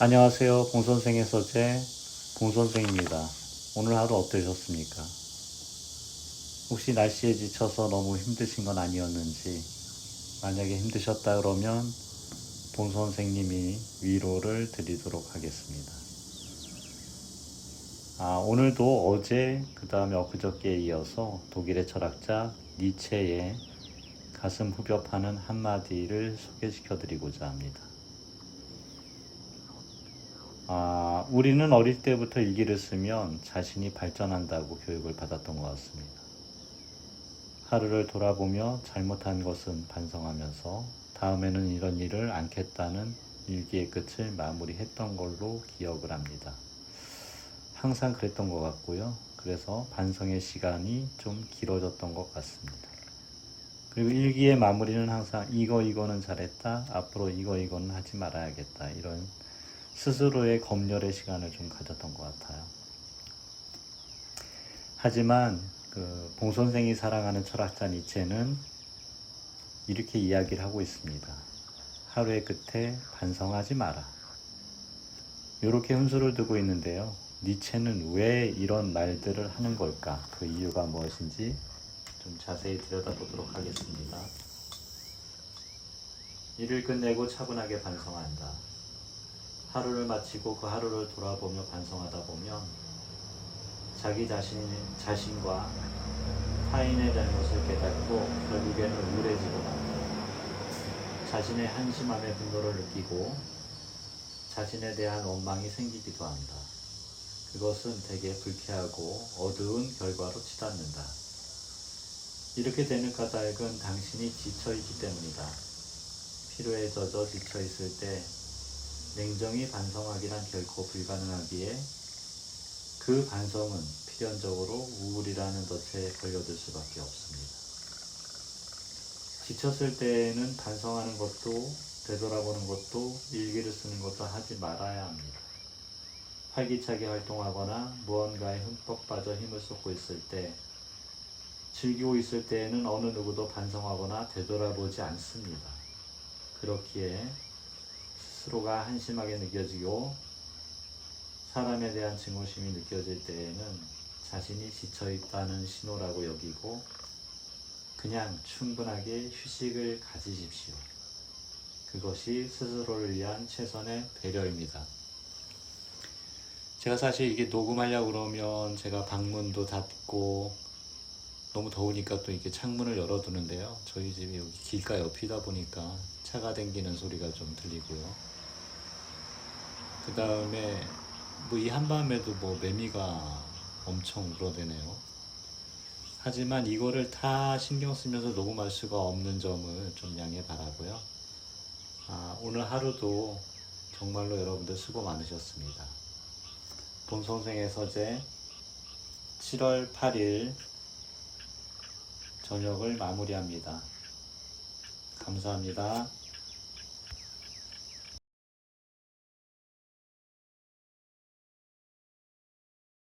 안녕하세요. 봉선생의 서재 봉선생입니다. 오늘 하루 어떠셨습니까? 혹시 날씨에 지쳐서 너무 힘드신 건 아니었는지 만약에 힘드셨다 그러면 봉선생님이 위로를 드리도록 하겠습니다. 아, 오늘도 어제 그 다음에 엊그저께에 이어서 독일의 철학자 니체의 가슴 후벼파는 한마디를 소개시켜 드리고자 합니다. 아, 우리는 어릴 때부터 일기를 쓰면 자신이 발전한다고 교육을 받았던 것 같습니다. 하루를 돌아보며 잘못한 것은 반성하면서 다음에는 이런 일을 않겠다는 일기의 끝을 마무리했던 걸로 기억을 합니다. 항상 그랬던 것 같고요. 그래서 반성의 시간이 좀 길어졌던 것 같습니다. 그리고 일기의 마무리는 항상 이거 이거는 잘했다. 앞으로 이거 이거는 하지 말아야겠다. 이런 스스로의 검열의 시간을 좀 가졌던 것 같아요. 하지만 그 봉 선생이 사랑하는 철학자 니체는 이렇게 이야기를 하고 있습니다. 하루의 끝에 반성하지 마라. 이렇게 훈수를 두고 있는데요. 니체는 왜 이런 말들을 하는 걸까? 그 이유가 무엇인지 좀 자세히 들여다보도록 하겠습니다. 일을 끝내고 차분하게 반성한다. 하루를 마치고 그 하루를 돌아보며 반성하다 보면 자기 자신, 자신과 타인의 잘못을 깨닫고 결국에는 우울해지고 만다. 자신의 한심함에 분노를 느끼고 자신에 대한 원망이 생기기도 한다. 그것은 되게 불쾌하고 어두운 결과로 치닫는다. 이렇게 되는 까닭은 당신이 지쳐있기 때문이다. 피로에 젖어 지쳐있을 때 냉정히 반성하기란 결코 불가능하기에 그 반성은 필연적으로 우울이라는 덫에 걸려들 수밖에 없습니다. 지쳤을 때에는 반성하는 것도 되돌아보는 것도 일기를 쓰는 것도 하지 말아야 합니다. 활기차게 활동하거나 무언가에 흠뻑 빠져 힘을 쏟고 있을 때 즐기고 있을 때에는 어느 누구도 반성하거나 되돌아보지 않습니다. 그렇기에 스스로가 한심하게 느껴지고 사람에 대한 증오심이 느껴질 때에는 자신이 지쳐 있다는 신호라고 여기고 그냥 충분하게 휴식을 가지십시오. 그것이 스스로를 위한 최선의 배려입니다. 제가 사실 이게 녹음하려고 그러면 제가 방문도 닫고 너무 더우니까 또 이렇게 창문을 열어두는데요. 저희 집이 여기 길가 옆이다 보니까 차가 댕기는 소리가 좀 들리고요. 그 다음에 뭐 이 한밤에도 뭐 매미가 엄청 울어대네요. 하지만 이거를 다 신경 쓰면서 녹음할 수가 없는 점을 좀 양해 바라고요. 아, 오늘 하루도 정말로 여러분들 수고 많으셨습니다. 본 선생의 서재 7월 8일 저녁을 마무리합니다. 감사합니다.